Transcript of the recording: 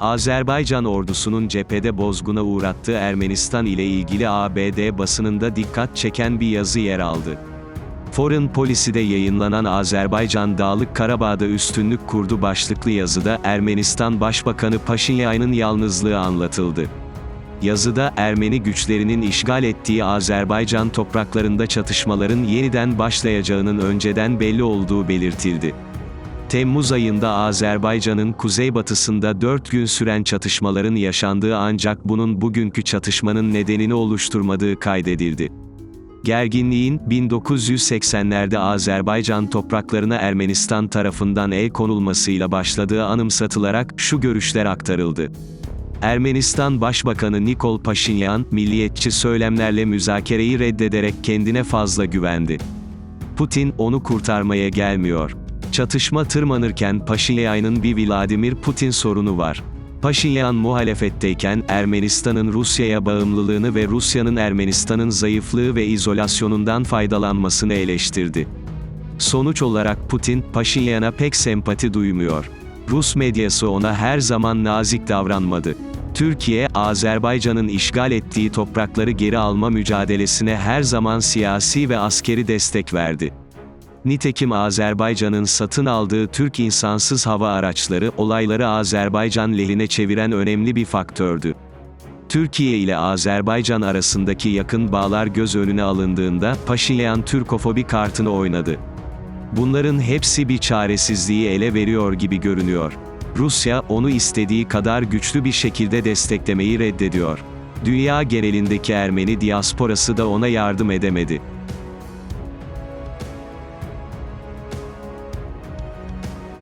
Azerbaycan ordusunun cephede bozguna uğrattığı Ermenistan ile ilgili ABD basınında dikkat çeken bir yazı yer aldı. Foreign Policy'de yayınlanan Azerbaycan Dağlık Karabağ'da üstünlük kurdu başlıklı yazıda Ermenistan Başbakanı Paşinyan'ın yalnızlığı anlatıldı. Yazıda Ermeni güçlerinin işgal ettiği Azerbaycan topraklarında çatışmaların yeniden başlayacağının önceden belli olduğu belirtildi. Temmuz ayında Azerbaycan'ın kuzeybatısında 4 gün süren çatışmaların yaşandığı ancak bunun bugünkü çatışmanın nedenini oluşturmadığı kaydedildi. Gerginliğin, 1980'lerde Azerbaycan topraklarına Ermenistan tarafından el konulmasıyla başladığı anımsatılarak şu görüşler aktarıldı. Ermenistan Başbakanı Nikol Paşinyan, milliyetçi söylemlerle müzakereyi reddederek kendine fazla güvendi. Putin, onu kurtarmaya gelmiyor. Çatışma tırmanırken Paşinyan'ın bir Vladimir Putin sorunu var. Paşinyan muhalefetteyken Ermenistan'ın Rusya'ya bağımlılığını ve Rusya'nın Ermenistan'ın zayıflığı ve izolasyonundan faydalanmasını eleştirdi. Sonuç olarak Putin, Paşinyan'a pek sempati duymuyor. Rus medyası ona her zaman nazik davranmadı. Türkiye, Azerbaycan'ın işgal ettiği toprakları geri alma mücadelesine her zaman siyasi ve askeri destek verdi. Nitekim Azerbaycan'ın satın aldığı Türk insansız hava araçları, olayları Azerbaycan lehine çeviren önemli bir faktördü. Türkiye ile Azerbaycan arasındaki yakın bağlar göz önüne alındığında, Paşinyan Türkofobi kartını oynadı. Bunların hepsi bir çaresizliği ele veriyor gibi görünüyor. Rusya, onu istediği kadar güçlü bir şekilde desteklemeyi reddediyor. Dünya genelindeki Ermeni diasporası da ona yardım edemedi.